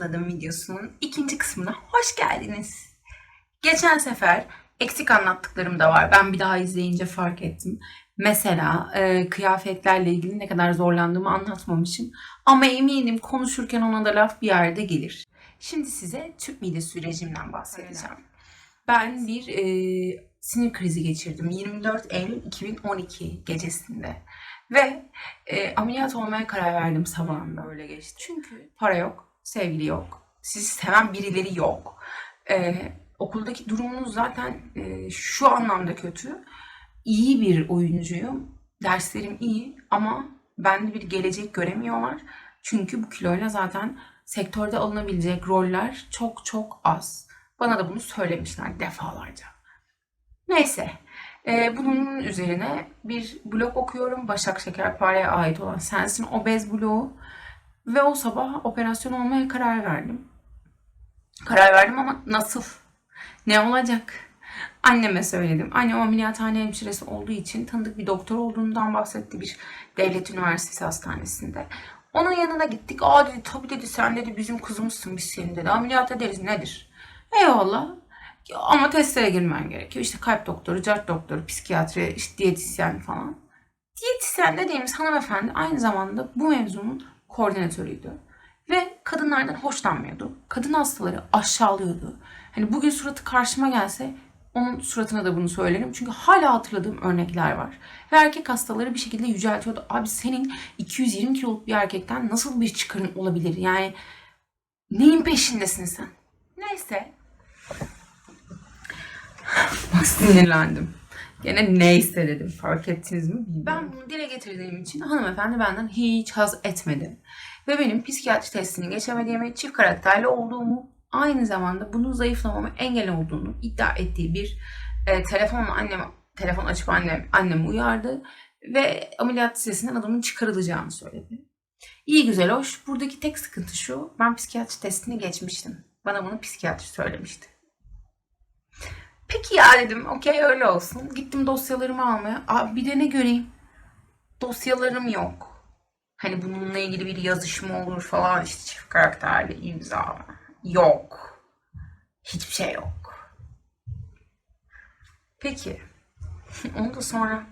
Zayıfladım videosunun ikinci kısmına hoş geldiniz. Geçen sefer eksik anlattıklarım da var. Ben bir daha izleyince fark ettim. Mesela e, kıyafetlerle ilgili ne kadar zorlandığımı anlatmamışım. Ama eminim konuşurken ona da laf bir yerde gelir. Şimdi size tüp mide sürecimden bahsedeceğim. Ben bir e, sinir krizi geçirdim 24 Eylül 2012 gecesinde. Ve e, ameliyat olmaya karar verdim sabahında öyle geçti. Çünkü para yok, sevgili yok, sizi seven birileri yok. E, okuldaki durumunuz zaten e, şu anlamda kötü. İyi bir oyuncuyum, derslerim iyi ama bende bir gelecek göremiyorlar. Çünkü bu kiloyla zaten sektörde alınabilecek roller çok çok az. Bana da bunu söylemişler defalarca. Neyse, ee, bunun üzerine bir blog okuyorum. Başak Şekerpare'ye ait olan Sensin Obez blogu. Ve o sabah operasyon olmaya karar verdim. Karar verdim ama nasıl? Ne olacak? Anneme söyledim. Anne o ameliyathane hemşiresi olduğu için tanıdık bir doktor olduğundan bahsetti bir devlet üniversitesi hastanesinde. Onun yanına gittik. Aa dedi tabii dedi sen dedi bizim kızımızsın biz seni dedi. Ameliyat ederiz nedir? Eyvallah. Ama testlere girmen gerekiyor. İşte kalp doktoru, cart doktoru, psikiyatri, işte diyetisyen falan. Diyetisyen dediğimiz hanımefendi aynı zamanda bu mevzunun koordinatörüydü. Ve kadınlardan hoşlanmıyordu. Kadın hastaları aşağılıyordu. Hani bugün suratı karşıma gelse onun suratına da bunu söylerim. Çünkü hala hatırladığım örnekler var. Ve erkek hastaları bir şekilde yüceltiyordu. Abi senin 220 kiloluk bir erkekten nasıl bir çıkarın olabilir? Yani neyin peşindesin sen? Neyse Bak sinirlendim. Gene neyse dedim. Fark ettiniz mi bilmiyorum. Ben bunu dile getirdiğim için hanımefendi benden hiç haz etmedi. Ve benim psikiyatri testini geçemediğimi, çift karakterli olduğumu, aynı zamanda bunun zayıflamama engel olduğunu iddia ettiği bir e, telefonla annem telefon açıp annem annemi uyardı ve ameliyat listesinden adamın çıkarılacağını söyledi. İyi güzel hoş. Buradaki tek sıkıntı şu. Ben psikiyatri testini geçmiştim. Bana bunu psikiyatri söylemişti. Peki ya dedim okey öyle olsun. Gittim dosyalarımı almaya. Abi bir de ne göreyim? Dosyalarım yok. Hani bununla ilgili bir yazışma olur falan işte çift karakterli imza. Yok. Hiçbir şey yok. Peki. Onu da sonra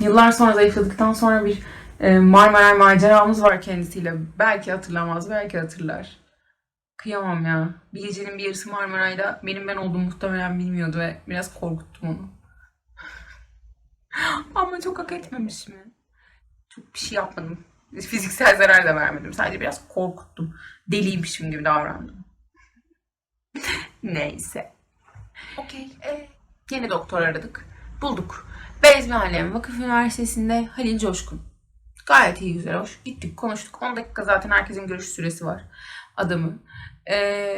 yıllar sonra zayıfladıktan sonra bir e, Marmaray maceramız var kendisiyle. Belki hatırlamaz, belki hatırlar. Kıyamam ya. Bir gecenin bir yarısı Marmaray'da benim ben olduğumu muhtemelen bilmiyordu ve biraz korkuttum onu. Ama çok hak etmemiş mi? Çok bir şey yapmadım. Fiziksel zarar da vermedim. Sadece biraz korkuttum. Deliymişim gibi davrandım. Neyse. Okey. Ee, yeni doktor aradık. Bulduk. Bezmi Alem Vakıf Üniversitesi'nde Halil Coşkun. Gayet iyi güzel hoş. Gittik konuştuk. 10 dakika zaten herkesin görüş süresi var. Adamı. Ee,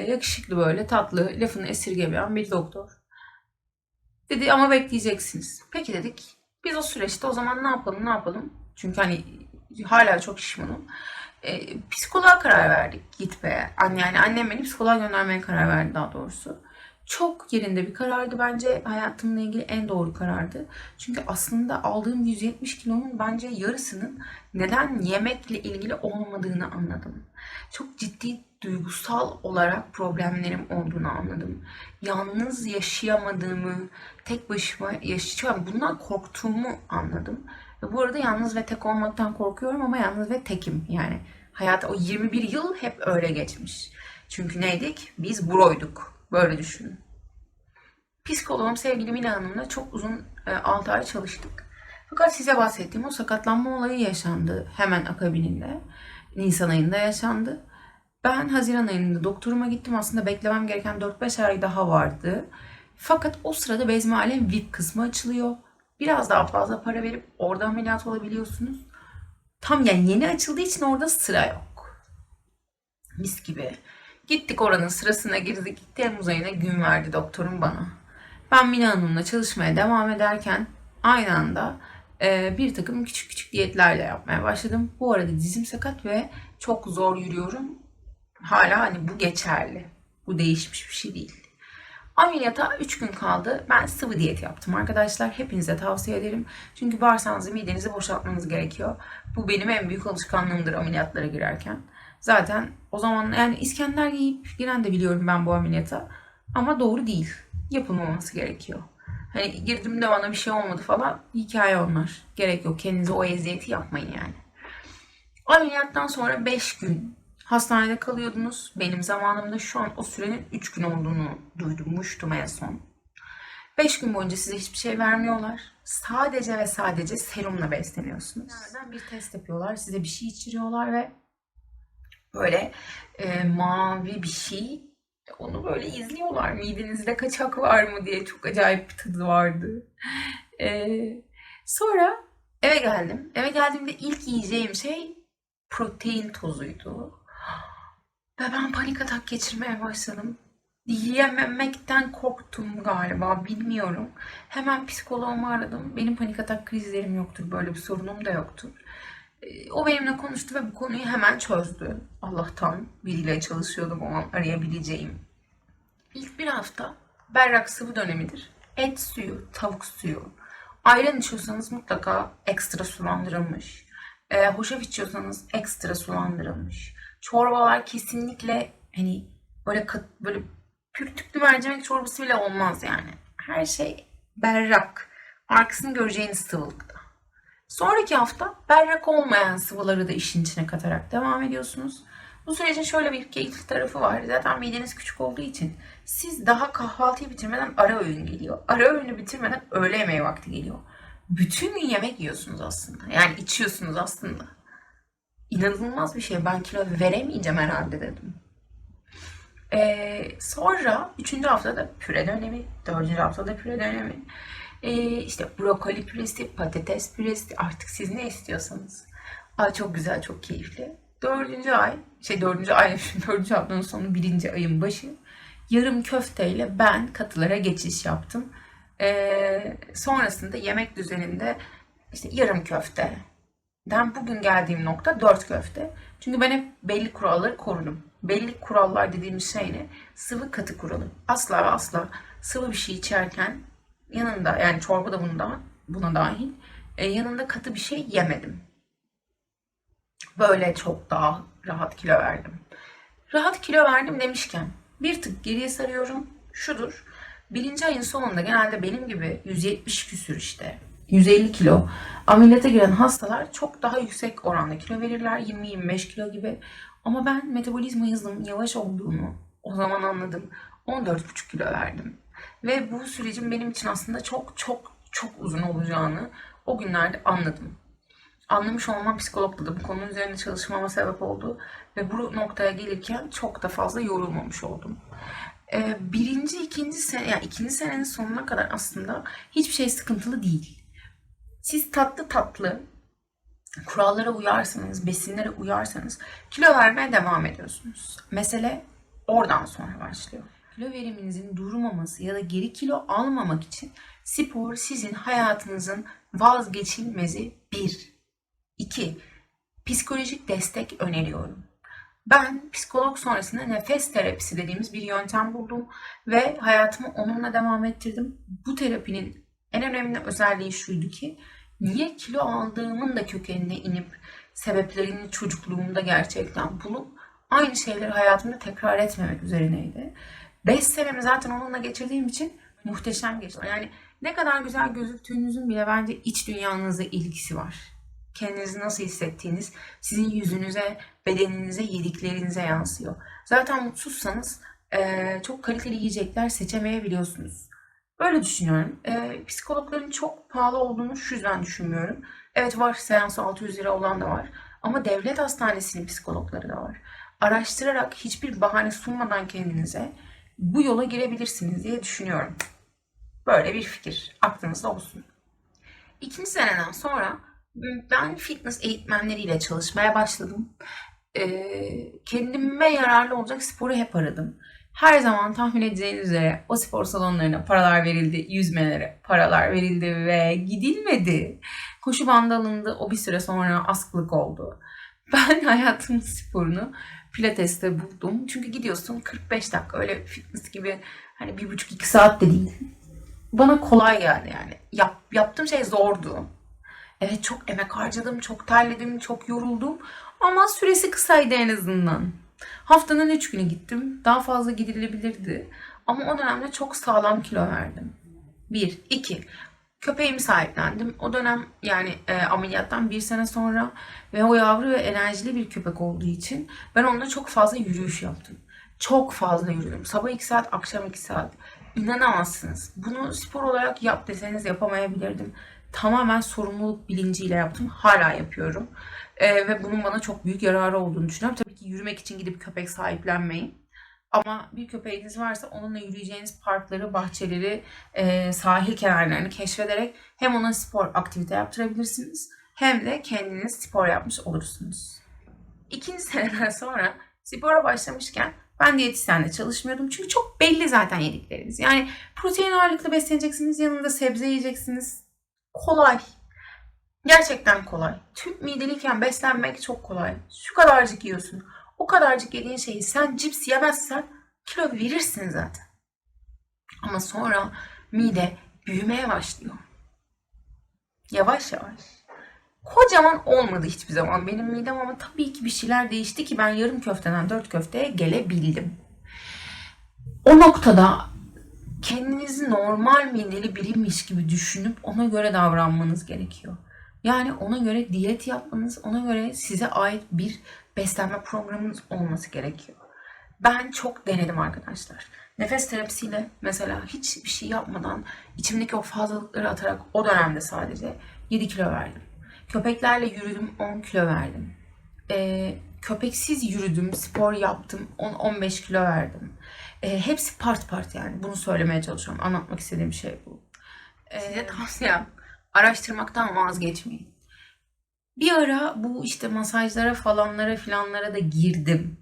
yakışıklı böyle tatlı lafını esirgemeyen bir doktor. Dedi ama bekleyeceksiniz. Peki dedik. Biz o süreçte o zaman ne yapalım ne yapalım? Çünkü hani hala çok şişmanım. Ee, psikoloğa karar verdik gitmeye. Yani annem beni psikoloğa göndermeye karar verdi daha doğrusu. Çok yerinde bir karardı bence. Hayatımla ilgili en doğru karardı. Çünkü aslında aldığım 170 kilonun bence yarısının neden yemekle ilgili olmadığını anladım. Çok ciddi duygusal olarak problemlerim olduğunu anladım. Yalnız yaşayamadığımı, tek başıma yaşayacağım. Bundan korktuğumu anladım. Ve bu arada yalnız ve tek olmaktan korkuyorum ama yalnız ve tekim. Yani hayat o 21 yıl hep öyle geçmiş. Çünkü neydik? Biz broyduk. Böyle düşünün. Psikoloğum sevgili Mila Hanım'la çok uzun e, 6 ay çalıştık. Fakat size bahsettiğim o sakatlanma olayı yaşandı hemen akabininde. Nisan ayında yaşandı. Ben Haziran ayında doktoruma gittim. Aslında beklemem gereken 4-5 ay daha vardı. Fakat o sırada Bezmi Alem VIP kısmı açılıyor. Biraz daha fazla para verip orada ameliyat olabiliyorsunuz. Tam yani yeni açıldığı için orada sıra yok. Mis gibi. Gittik oranın sırasına girdik. Temmuz ayına gün verdi doktorum bana. Ben Mina Hanım'la çalışmaya devam ederken aynı anda e, bir takım küçük küçük diyetlerle yapmaya başladım. Bu arada dizim sakat ve çok zor yürüyorum. Hala hani bu geçerli. Bu değişmiş bir şey değil. Ameliyata 3 gün kaldı. Ben sıvı diyet yaptım arkadaşlar. Hepinize tavsiye ederim. Çünkü bağırsağınızı, midenizi boşaltmanız gerekiyor. Bu benim en büyük alışkanlığımdır ameliyatlara girerken. Zaten o zaman yani İskender yiyip giren de biliyorum ben bu ameliyata. Ama doğru değil. Yapılmaması gerekiyor. Hani girdim de bana bir şey olmadı falan. Hikaye onlar. Gerek yok. Kendinize o eziyeti yapmayın yani. Ameliyattan sonra 5 gün hastanede kalıyordunuz. Benim zamanımda şu an o sürenin 3 gün olduğunu duydummuştum en son. 5 gün boyunca size hiçbir şey vermiyorlar. Sadece ve sadece serumla besleniyorsunuz. Nereden bir test yapıyorlar. Size bir şey içiriyorlar ve böyle e, mavi bir şey. Onu böyle izliyorlar. Midenizde kaçak var mı diye çok acayip bir tadı vardı. E, sonra eve geldim. Eve geldiğimde ilk yiyeceğim şey protein tozuydu. Ve ben panik atak geçirmeye başladım. Yiyememekten korktum galiba bilmiyorum. Hemen psikoloğumu aradım. Benim panik atak krizlerim yoktur. Böyle bir sorunum da yoktur. Ee, O benimle konuştu ve bu konuyu hemen çözdü. Allah'tan biriyle çalışıyordum o an arayabileceğim. İlk bir hafta berrak sıvı dönemidir. Et suyu, tavuk suyu. Ayran içiyorsanız mutlaka ekstra sulandırılmış. Ee, hoşaf içiyorsanız ekstra sulandırılmış. Çorbalar kesinlikle hani böyle kat, böyle pürtüklü mercimek çorbası bile olmaz yani. Her şey berrak. Arkasını göreceğiniz sıvılıkta. Sonraki hafta berrak olmayan sıvıları da işin içine katarak devam ediyorsunuz. Bu sürecin şöyle bir keyifli tarafı var. Zaten mideniz küçük olduğu için siz daha kahvaltıyı bitirmeden ara öğün geliyor. Ara öğünü bitirmeden öğle yemeği vakti geliyor. Bütün gün yemek yiyorsunuz aslında. Yani içiyorsunuz aslında. İnanılmaz bir şey. Ben kilo veremeyeceğim herhalde dedim. Ee, sonra üçüncü haftada püre dönemi, dördüncü haftada püre dönemi. Ee, işte brokoli püresi, patates püresi artık siz ne istiyorsanız. Ay çok güzel, çok keyifli. Dördüncü ay, şey dördüncü ay, dördüncü haftanın sonu birinci ayın başı. Yarım köfteyle ben katılara geçiş yaptım. Ee, sonrasında yemek düzeninde işte yarım köfte, ben bugün geldiğim nokta dört köfte. Çünkü ben hep belli kuralları korudum. Belli kurallar dediğimiz şey ne? Sıvı katı kuralı. Asla ve asla sıvı bir şey içerken yanında yani çorba da bunda, buna dahil e, yanında katı bir şey yemedim. Böyle çok daha rahat kilo verdim. Rahat kilo verdim demişken bir tık geriye sarıyorum. Şudur. Birinci ayın sonunda genelde benim gibi 170 küsür işte 150 kilo ameliyata giren hastalar çok daha yüksek oranda kilo verirler. 20-25 kilo gibi. Ama ben metabolizma hızım yavaş olduğunu o zaman anladım. 14,5 kilo verdim. Ve bu sürecin benim için aslında çok çok çok uzun olacağını o günlerde anladım. Anlamış olmam psikologla da bu konu üzerine çalışmama sebep oldu. Ve bu noktaya gelirken çok da fazla yorulmamış oldum. Ee, birinci, ikinci sene, yani ikinci senenin sonuna kadar aslında hiçbir şey sıkıntılı değil. Siz tatlı tatlı kurallara uyarsanız, besinlere uyarsanız kilo vermeye devam ediyorsunuz. Mesele oradan sonra başlıyor. Kilo veriminizin durmaması ya da geri kilo almamak için spor sizin hayatınızın vazgeçilmezi bir. İki, psikolojik destek öneriyorum. Ben psikolog sonrasında nefes terapisi dediğimiz bir yöntem buldum ve hayatımı onunla devam ettirdim. Bu terapinin en önemli özelliği şuydu ki niye kilo aldığımın da kökenine inip sebeplerini çocukluğumda gerçekten bulup aynı şeyleri hayatımda tekrar etmemek üzerineydi. 5 senemi zaten onunla geçirdiğim için muhteşem geçti. Yani ne kadar güzel gözüktüğünüzün bile bence iç dünyanızla ilgisi var. Kendinizi nasıl hissettiğiniz sizin yüzünüze, bedeninize, yediklerinize yansıyor. Zaten mutsuzsanız eee, çok kaliteli yiyecekler seçemeyebiliyorsunuz. Böyle düşünüyorum. Eee, psikologların çok pahalı olduğunu şu yüzden düşünmüyorum. Evet var seansı 600 lira olan da var. Ama devlet hastanesinin psikologları da var. Araştırarak hiçbir bahane sunmadan kendinize bu yola girebilirsiniz diye düşünüyorum. Böyle bir fikir aklınızda olsun. İkinci seneden sonra ben fitness eğitmenleriyle çalışmaya başladım. Ee, kendime yararlı olacak sporu hep aradım. Her zaman tahmin edeceğiniz üzere o spor salonlarına paralar verildi, yüzmelere paralar verildi ve gidilmedi. Koşu bandı alındı, o bir süre sonra askılık oldu. Ben hayatımın sporunu pilateste buldum. Çünkü gidiyorsun 45 dakika öyle fitness gibi hani bir buçuk iki saat de değil. Bana kolay geldi yani. Yap, yaptığım şey zordu. Evet çok emek harcadım, çok terledim, çok yoruldum. Ama süresi kısaydı en azından. Haftanın 3 günü gittim. Daha fazla gidilebilirdi. Ama o dönemde çok sağlam kilo verdim. Bir. iki. Köpeğimi sahiplendim. O dönem yani e, ameliyattan bir sene sonra ve o yavru ve enerjili bir köpek olduğu için ben onunla çok fazla yürüyüş yaptım. Çok fazla yürüdüm. Sabah 2 saat, akşam 2 saat. İnanamazsınız. Bunu spor olarak yap deseniz yapamayabilirdim. Tamamen sorumluluk bilinciyle yaptım. Hala yapıyorum. E, ve bunun bana çok büyük yararı olduğunu düşünüyorum. Tabii ki yürümek için gidip köpek sahiplenmeyin. Ama bir köpeğiniz varsa onunla yürüyeceğiniz parkları, bahçeleri, e, sahil kenarlarını keşfederek hem ona spor aktivite yaptırabilirsiniz hem de kendiniz spor yapmış olursunuz. İkinci seneden sonra spora başlamışken ben diyetisyenle çalışmıyordum. Çünkü çok belli zaten yedikleriniz. Yani protein ağırlıklı besleneceksiniz, yanında sebze yiyeceksiniz. Kolay. Gerçekten kolay. Tüm mideliyken beslenmek çok kolay. Şu kadarcık yiyorsun. O kadarcık yediğin şeyi sen cips yemezsen kilo verirsin zaten. Ama sonra mide büyümeye başlıyor. Yavaş yavaş. Kocaman olmadı hiçbir zaman benim midem ama tabii ki bir şeyler değişti ki ben yarım köfteden dört köfteye gelebildim. O noktada kendinizi normal mideli biriymiş gibi düşünüp ona göre davranmanız gerekiyor. Yani ona göre diyet yapmanız, ona göre size ait bir beslenme programınız olması gerekiyor. Ben çok denedim arkadaşlar. Nefes terapisiyle mesela hiçbir şey yapmadan içimdeki o fazlalıkları atarak o dönemde sadece 7 kilo verdim. Köpeklerle yürüdüm 10 kilo verdim. Ee, köpeksiz yürüdüm, spor yaptım 10-15 kilo verdim. Ee, hepsi part part yani. Bunu söylemeye çalışıyorum. Anlatmak istediğim şey bu. Ee, Size tavsiyem araştırmaktan vazgeçmeyin. Bir ara bu işte masajlara falanlara filanlara da girdim.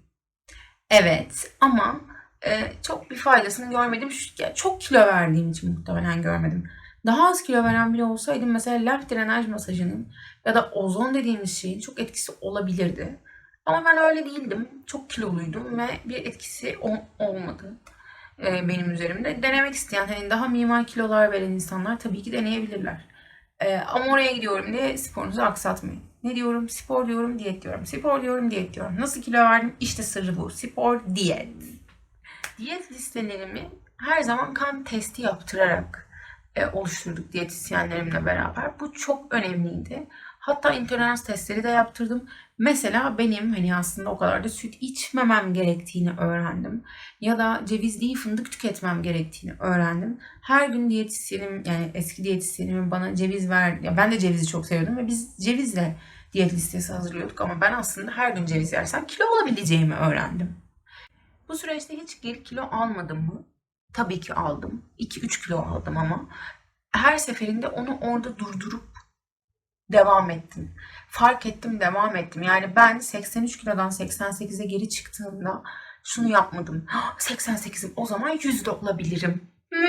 Evet ama e, çok bir faydasını görmedim. Şu, ya çok kilo verdiğim için muhtemelen görmedim. Daha az kilo veren biri olsaydım mesela lenf drenaj masajının ya da ozon dediğimiz şeyin çok etkisi olabilirdi. Ama ben öyle değildim. Çok kiloluydum ve bir etkisi ol- olmadı e, benim üzerimde. Denemek isteyen hani daha minimal kilolar veren insanlar tabii ki deneyebilirler. E, ama oraya gidiyorum diye sporunuzu aksatmayın. Ne diyorum? Spor diyorum, diyet diyorum. Spor diyorum, diyet diyorum. Nasıl kilo verdim? İşte sırrı bu. Spor, diyet. Diyet listelerimi her zaman kan testi yaptırarak e, oluşturduk diyetisyenlerimle beraber. Bu çok önemliydi. Hatta intolerans testleri de yaptırdım. Mesela benim hani aslında o kadar da süt içmemem gerektiğini öğrendim. Ya da ceviz değil fındık tüketmem gerektiğini öğrendim. Her gün diyetisyenim yani eski diyetisyenimin bana ceviz ver. Ya ben de cevizi çok seviyordum ve biz cevizle diyet listesi hazırlıyorduk ama ben aslında her gün ceviz yersem kilo olabileceğimi öğrendim. Bu süreçte hiç geri kilo almadım mı? Tabii ki aldım. 2-3 kilo aldım ama her seferinde onu orada durdurup devam ettim. Fark ettim, devam ettim. Yani ben 83 kilodan 88'e geri çıktığımda şunu yapmadım. 88'im o zaman 100 de olabilirim. Hı?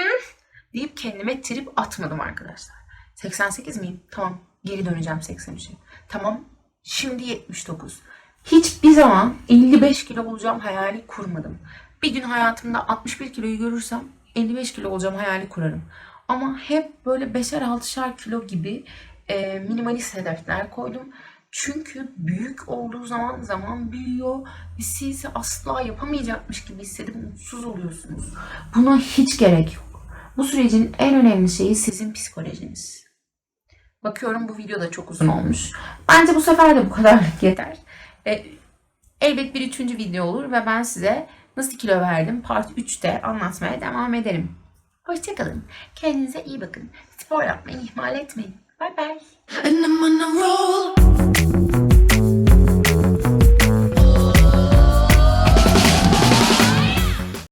deyip kendime trip atmadım arkadaşlar. 88 miyim? Tamam. Geri döneceğim 83'e. Tamam. Şimdi 79. Hiçbir zaman 55 kilo olacağım hayali kurmadım. Bir gün hayatımda 61 kiloyu görürsem 55 kilo olacağım hayali kurarım. Ama hep böyle 5'er 6'şar kilo gibi e, minimalist hedefler koydum. Çünkü büyük olduğu zaman zaman büyüyor ve siz asla yapamayacakmış gibi hissedip mutsuz oluyorsunuz. Buna hiç gerek yok. Bu sürecin en önemli şeyi sizin psikolojiniz. Bakıyorum bu video da çok uzun olmuş. Bence bu sefer de bu kadarlık yeter. E, elbet bir üçüncü video olur ve ben size nasıl kilo verdim part 3'te anlatmaya devam ederim. Hoşçakalın. Kendinize iyi bakın. Spor yapmayı ihmal etmeyin. Bye bye. And I'm on a roll.